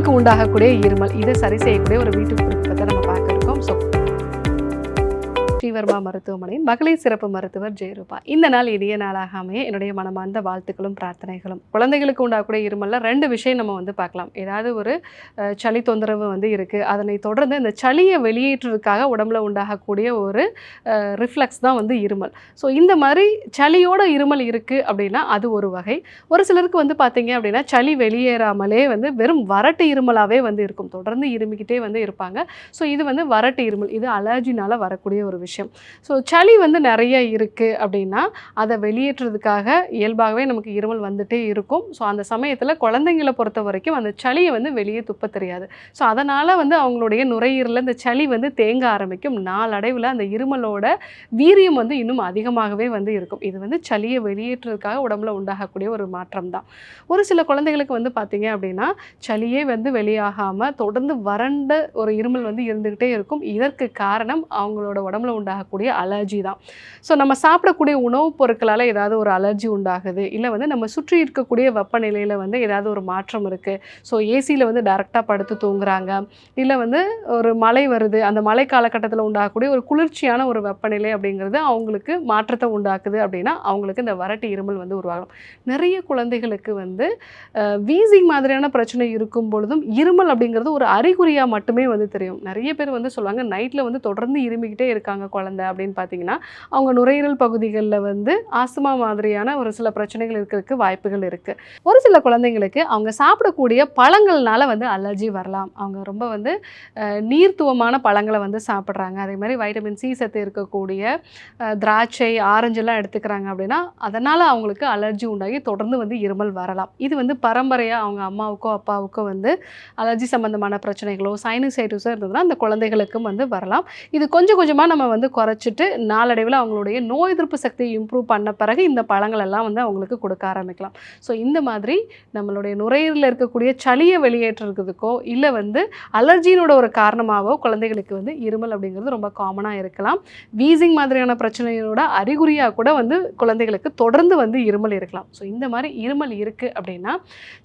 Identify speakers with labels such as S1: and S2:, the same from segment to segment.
S1: குழந்தைகளுக்கு உண்டாகக்கூடிய இருமல் இதை சரி செய்யக்கூடிய ஒரு வீட்டு குறிப்பத்தை நம்ம பார்க்க இருக்கோம் ஸோ ஸ்ரீவர்மா மருத்துவமனையின் மகளிர் சிறப்பு மருத்துவர் ஜெயரூபா. இந்த நாள் இனிய நாளாக அமைய என்னுடைய மனமார்ந்த வாழ்த்துக்களும் பிரார்த்தனைகளும். குழந்தைகளுக்கு உண்டாகக்கூடிய இருமல்ல ரெண்டு விஷயம் நம்ம வந்து பார்க்கலாம். ஏதாவது ஒரு சளி தொந்தரவு வந்து இருக்குது அதனை தொடர்ந்து இந்த சளியை வெளியேற்றுறதுக்காக உடம்புல உண்டாகக்கூடிய ஒரு ரிஃப்ளெக்ஸ் தான் வந்து இருமல். ஸோ இந்த மாதிரி சளியோட இருமல் இருக்குது அப்படின்னா அது ஒரு வகை. ஒரு சிலருக்கு வந்து பார்த்தீங்க அப்படின்னா சளி வெளியேறாமலே வந்து வெறும் வறட்டு இருமலாகவே வந்து இருக்கும். தொடர்ந்து இருமிக்கிட்டே வந்து இருப்பாங்க. ஸோ இது வந்து வறட்டு இருமல். இது அலர்ஜினால் வரக்கூடிய ஒரு விஷயம். ஸோ சளி வந்து நிறைய இருக்குது அப்படின்னா அதை வெளியேற்றுறதுக்காக இயல்பாகவே நமக்கு இருமல் வந்துட்டே இருக்கும். ஸோ அந்த சமயத்தில் குழந்தைங்களை பொறுத்த வரைக்கும் அந்த சளியை வந்து வெளியே துப்ப தெரியாது. ஸோ அதனால் வந்து அவங்களுடைய நுரையீரலில் இந்த சளி வந்து தேங்க ஆரம்பிக்கும். நாளடைவில் அந்த இருமலோட வீரியம் வந்து இன்னும் அதிகமாகவே வந்து இருக்கும். இது வந்து சளியை வெளியேற்றுறதுக்காக உடம்புல உண்டாகக்கூடிய ஒரு மாற்றம் தான் ஒரு சில குழந்தைகளுக்கு வந்து பார்த்தீங்க அப்படின்னா சளியே வந்து வெளியாகாமல் தொடர்ந்து வறண்ட ஒரு இருமல் வந்து இருந்துக்கிட்டே இருக்கும். இதற்கு காரணம் அவங்களோட உடம்புல உண்டாகக்கூடிய அலர்ஜி தான். ஸோ நம்ம சாப்பிடக்கூடிய உணவுப் பொருட்களால் ஏதாவது ஒரு அலர்ஜி உண்டாகுது இல்லை வந்து நம்ம சுற்றி இருக்கக்கூடிய வெப்பநிலையில் வந்து ஏதாவது ஒரு மாற்றம் இருக்குது ஸோ ஏசியில் வந்து டேரெக்டாக படுத்து தூங்குறாங்க இல்லை வந்து ஒரு மழை வருது அந்த மழை காலகட்டத்தில் உண்டாகக்கூடிய ஒரு குளிர்ச்சியான ஒரு வெப்பநிலை அப்படிங்கிறது அவங்களுக்கு மாற்றத்தை உண்டாக்குது அப்படின்னா அவங்களுக்கு இந்த வரட்டு இருமல் வந்து உருவாகும். நிறைய குழந்தைகளுக்கு வந்து வீசிங் மாதிரியான பிரச்சனை இருக்கும் பொழுதும் இருமல் அப்படிங்கிறது ஒரு அறிகுறியாக மட்டுமே வந்து தெரியும். நிறைய பேர் வந்து சொல்லுவாங்க நைட்டில் வந்து தொடர்ந்து இருமிக்கிட்டே இருக்காங்க குழந்தை அப்படின்னு பார்த்தீங்கன்னா அவங்க நுரையீரல் பகுதிகளில் வந்து ஆஸ்துமா மாதிரியான ஒரு சில பிரச்சனைகள் இருக்கிறதுக்கு வாய்ப்புகள் இருக்குது ஒரு சில குழந்தைங்களுக்கு அவங்க சாப்பிடக்கூடிய பழங்கள்னால வந்து அலர்ஜி வரலாம். அவங்க ரொம்ப வந்து நீர்த்துவமான பழங்களை வந்து சாப்பிட்றாங்க. அதே மாதிரி வைட்டமின் சி சத்து இருக்கக்கூடிய திராட்சை ஆரஞ்செல்லாம் எடுத்துக்கிறாங்க அப்படின்னா அதனால் அவங்களுக்கு அலர்ஜி உண்டாகி தொடர்ந்து வந்து இருமல் வரலாம். இது வந்து பரம்பரையாக அவங்க அம்மாவுக்கோ அப்பாவுக்கோ வந்து அலர்ஜி சம்மந்தமான பிரச்சனைகளோ சைனசைட்டிஸோ இருந்ததுன்னா அந்த குழந்தைகளுக்கும் வந்து வரலாம். இது கொஞ்சம் கொஞ்சமாக நம்ம வந்து குறைச்சிட்டு நாளடைவில் அவங்களுடைய நோய் எதிர்ப்பு சக்தியை இம்ப்ரூவ் பண்ண பிறகு இந்த பழங்கள் எல்லாம் வந்து அவங்களுக்கு கொடுக்க ஆரம்பிக்கலாம். ஸோ இந்த மாதிரி நம்மளுடைய நுரையீரலில் இருக்கக்கூடிய சளியை வெளியேற்றுறதுக்கோ இல்லை வந்து அலர்ஜியினோட ஒரு காரணமாகவோ குழந்தைகளுக்கு வந்து இருமல் அப்படிங்கிறது ரொம்ப காமனாக இருக்கலாம். வீசிங் மாதிரியான பிரச்சனையோட அறிகுறியாக கூட வந்து குழந்தைகளுக்கு தொடர்ந்து வந்து இருமல் இருக்கலாம். ஸோ இந்த மாதிரி இருமல் இருக்குது அப்படின்னா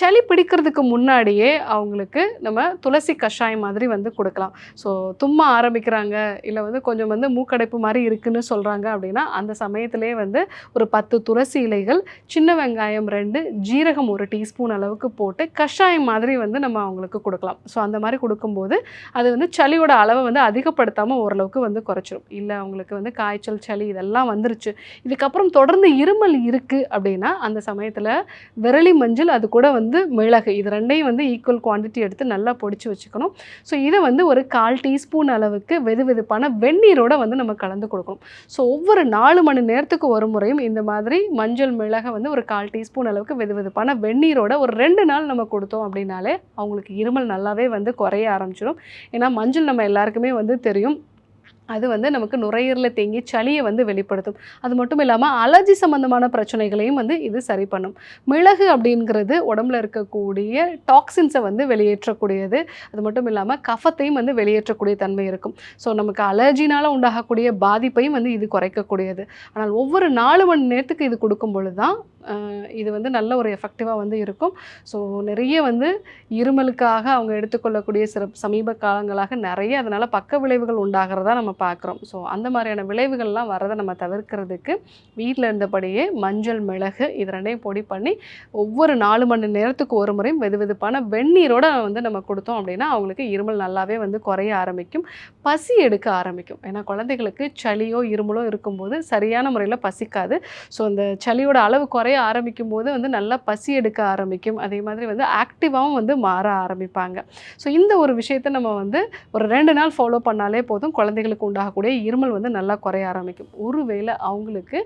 S1: சளி பிடிக்கிறதுக்கு முன்னாடியே அவங்களுக்கு நம்ம துளசி கஷாயம் மாதிரி வந்து கொடுக்கலாம். ஸோ தும்ம ஆரம்பிக்கிறாங்க இல்லை வந்து கொஞ்சம் வந்து மூக்கடைப்பு மாதிரி இருக்குன்னு சொல்கிறாங்க அப்படின்னா அந்த சமயத்திலே வந்து ஒரு பத்து துளசி இலைகள் சின்ன வெங்காயம் ரெண்டு ஜீரகம் ஒரு டீஸ்பூன் அளவுக்கு போட்டு கஷாயம் மாதிரி வந்து நம்ம அவங்களுக்கு கொடுக்கலாம். ஸோ அந்த மாதிரி கொடுக்கும்போது அது வந்து சளியோட அளவை வந்து அதிகப்படுத்தாமல் ஓரளவுக்கு வந்து குறைச்சிரும். இல்லை அவங்களுக்கு வந்து காய்ச்சல் சளி இதெல்லாம் வந்துருச்சு. இதுக்கப்புறம் தொடர்ந்து இருமல் இருக்குது அப்படின்னா அந்த சமயத்தில் விரலி மஞ்சள் அது கூட வந்து மிளகு இது ரெண்டையும் வந்து ஈக்குவல் குவான்டிட்டி எடுத்து நல்லா பொடிச்சு வச்சுக்கணும். ஸோ இதை வந்து ஒரு கால் டீஸ்பூன் அளவுக்கு வெது வெதுப்பான வெந்நீரோட வந்து நம்ம கலந்து கொடுக்கணும். ஸோ ஒவ்வொரு நாலு மணி நேரத்துக்கு ஒரு முறையும் இந்த மாதிரி மஞ்சள் மிளகை வந்து ஒரு கால் டீஸ்பூன் அளவுக்கு வெது வெதுப்பான வெந்நீரோட ஒரு ரெண்டு நாள் நம்ம கொடுத்தோம் அப்படின்னாலே அவங்களுக்கு இருமல் நல்லாவே வந்து குறைய ஆரம்பிச்சிடும் ஏன்னா மஞ்சள் நம்ம எல்லாருக்குமே வந்து தெரியும். அது வந்து நமக்கு நுரையீரலில் தேங்கி சளியை வந்து வெளிப்படுத்தும். அது மட்டும் இல்லாமல் அலர்ஜி சம்மந்தமான பிரச்சனைகளையும் வந்து இது சரி பண்ணும். மிளகு அப்படிங்கிறது உடம்புல இருக்கக்கூடிய டாக்ஸின்ஸை வந்து வெளியேற்றக்கூடியது. அது மட்டும் இல்லாமல் கஃபத்தையும் வந்து வெளியேற்றக்கூடிய தன்மை இருக்கும். ஸோ நமக்கு அலர்ஜினால் உண்டாகக்கூடிய பாதிப்பையும் வந்து இது குறைக்கக்கூடியது. ஆனால் ஒவ்வொரு நாலு மணி நேரத்துக்கு இது கொடுக்கும் பொழுது தான் இது வந்து நல்ல ஒரு எஃபெக்டிவாக வந்து இருக்கும். ஸோ நிறைய வந்து இருமலுக்காக அவங்க எடுத்துக்கொள்ளக்கூடிய சிறப்பு சமீப காலங்களாக நிறைய அதனால் பக்க விளைவுகள் உண்டாகிறதா நம்ம பார்க்குறோம். ஸோ அந்த மாதிரியான விளைவுகள்லாம் வரதை நம்ம தவிர்க்கிறதுக்கு வீட்டில் இருந்தபடியே மஞ்சள் மிளகு இது ரெண்டையும் பொடி பண்ணி ஒவ்வொரு நாலு மணி நேரத்துக்கு ஒரு முறையும் வெது வெதுப்பான வெந்நீரோட வந்து நம்ம கொடுத்தோம் அப்படின்னா அவங்களுக்கு இருமல் நல்லாவே வந்து குறைய ஆரம்பிக்கும் பசி எடுக்க ஆரம்பிக்கும். ஏன்னா குழந்தைகளுக்கு சளியோ இருமலோ இருக்கும்போது சரியான முறையில் பசிக்காது. ஸோ அந்த சளியோட அளவு குறைய ஆரம்பிக்கும் போது வந்து நல்லா பசி எடுக்க ஆரம்பிக்கும். அதே மாதிரி வந்து ஆக்டிவாகவும் வந்து மாற ஆரம்பிப்பாங்க. ஸோ இந்த ஒரு விஷயத்தை நம்ம வந்து ஒரு ரெண்டு நாள் ஃபாலோ பண்ணாலே போதும் குழந்தைகளுக்கு உண்டாகக்கூடிய இருமல் வந்து நல்லா குறைய ஆரம்பிக்கும். ஒருவேளை அவங்களுக்கு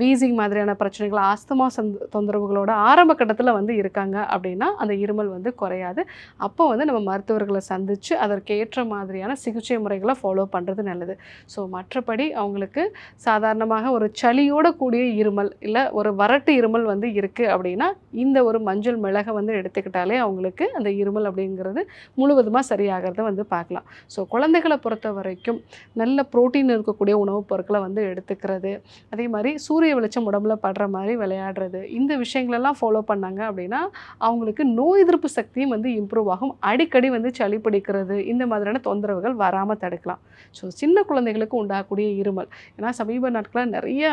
S1: வீசிங் மாதிரியான பிரச்சனைகள் ஆஸ்துமா சந்த தொந்தரவுகளோட ஆரம்ப கட்டத்தில் வந்து இருக்காங்க அப்படின்னா அந்த இருமல் வந்து குறையாது. அப்போ வந்து நம்ம மருத்துவர்களை சந்தித்து அதற்கு ஏற்ற மாதிரியான சிகிச்சை முறைகளை ஃபாலோ பண்ணுறது நல்லது. ஸோ மற்றபடி அவங்களுக்கு சாதாரணமாக ஒரு சளியோட கூடிய இருமல் இல்லை ஒரு வர கரட்டு இருமல் வந்து இருக்குது அப்படின்னா இந்த ஒரு மஞ்சள் மிளகை வந்து எடுத்துக்கிட்டாலே அவங்களுக்கு அந்த இருமல் அப்படிங்கிறது முழுவதுமாக சரியாகிறத வந்து பார்க்கலாம். ஸோ குழந்தைகளை பொறுத்த வரைக்கும் நல்ல புரோட்டீன் இருக்கக்கூடிய உணவுப் பொருட்களை வந்து எடுத்துக்கிறது. அதே மாதிரி சூரிய வெளிச்சம் உடம்புல படுற மாதிரி விளையாடுறது. இந்த விஷயங்களெல்லாம் ஃபாலோ பண்ணாங்க அப்படின்னா அவங்களுக்கு நோய் எதிர்ப்பு சக்தியும் வந்து இம்ப்ரூவ் ஆகும். அடிக்கடி வந்து சளி பிடிக்கிறது இந்த மாதிரியான தொந்தரவுகள் வராமல் தடுக்கலாம். ஸோ சின்ன குழந்தைகளுக்கு உண்டாகக்கூடிய இருமல். ஏன்னா சமீப நாட்களில் நிறைய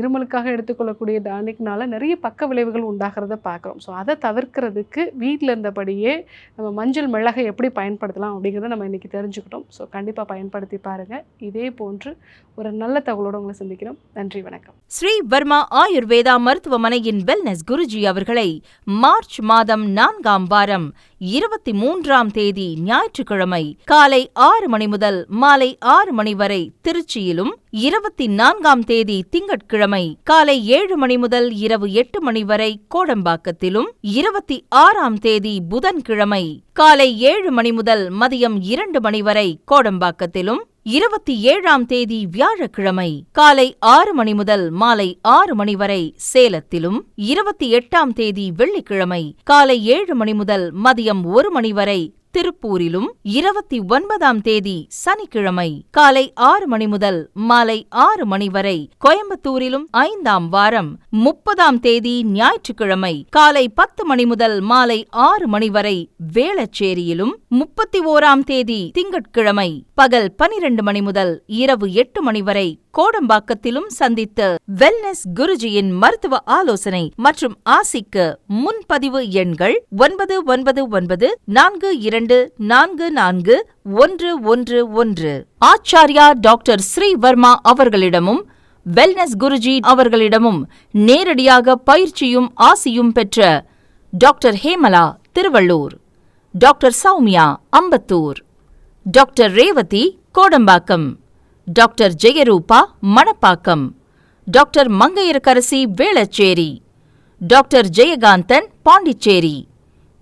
S1: இருமலுக்காக எடுத்துக்கொள்ளக்கூடிய டானிக் அதனால் நிறைய பக்க விளைவுகள் உண்டாகிறத பார்க்குறோம். ஸோ அதை தவிர்க்கிறதுக்கு வீட்டில் இருந்தபடியே நம்ம மஞ்சள் மிளகை எப்படி பயன்படுத்தலாம் அப்படிங்கிறத நம்ம இன்றைக்கி தெரிஞ்சுக்கிட்டோம். ஸோ கண்டிப்பாக பயன்படுத்தி பாருங்கள் இதே போன்று ஒரு நல்ல தகவலோடு உங்களை சந்திக்கிறோம். நன்றி வணக்கம்.
S2: ஸ்ரீ வர்மா ஆயுர்வேதா மருத்துவமனையின் வெல்னஸ் குருஜி அவர்களை மார்ச் மாதம் நான்காம் வாரம் இருபத்தி மூன்றாம் தேதி ஞாயிற்றுக்கிழமை காலை ஆறு மணி முதல் மாலை ஆறு மணி வரை திருச்சியிலும் இருபத்தி நான்காம் தேதி திங்கட்கிழமை காலை ஏழு மணி முதல் இரவு எட்டு மணி வரை கோடம்பாக்கத்திலும் இருபத்தி ஆறாம் தேதி புதன்கிழமை காலை ஏழு மணி முதல் மதியம் இரண்டு மணி வரை கோடம்பாக்கத்திலும் இருபத்தி ஏழாம் தேதி வியாழக்கிழமை காலை ஆறு மணி முதல் மாலை ஆறு மணி வரை சேலத்திலும் இருபத்தி எட்டாம் தேதி வெள்ளிக்கிழமை காலை ஏழு மணி முதல் மதியம் ஒரு மணி வரை திருப்பூரிலும் இருபத்தி ஒன்பதாம் தேதி சனிக்கிழமை காலை ஆறு மணி முதல் மாலை ஆறு மணி வரை கோயம்புத்தூரிலும் ஐந்தாம் வாரம் முப்பதாம் தேதி ஞாயிற்றுக்கிழமை காலை பத்து மணி முதல் மாலை ஆறு மணி வரை வேளச்சேரியிலும் முப்பத்தி ஓராம் தேதி திங்கட்கிழமை பகல் பனிரெண்டு மணி முதல் இரவு எட்டு மணி வரை கோடம்பாக்கத்திலும் சந்தித்து வெல்னஸ் குருஜியின் மருத்துவ ஆலோசனை மற்றும் ஆசிக்கு முன்பதிவு எண்கள் ஒன்பது ஒன்பது ஒன்பது நான்கு இரண்டு நான்கு நான்கு ஒன்று ஒன்று ஒன்று. ஆச்சாரியா டாக்டர் ஸ்ரீவர்மா அவர்களிடமும் வெல்னஸ் குருஜி அவர்களிடமும் நேரடியாக பயிற்சியும் ஆசியும் பெற்ற doctor Hemala Tiruvallur. Doctor Soumya Ambattur. Doctor Revathi Kodambakkam. Doctor Jayarupa Manapakkam. Doctor Mangaiyarkarasi Velachery. Doctor Jayakanthan Pondicherry.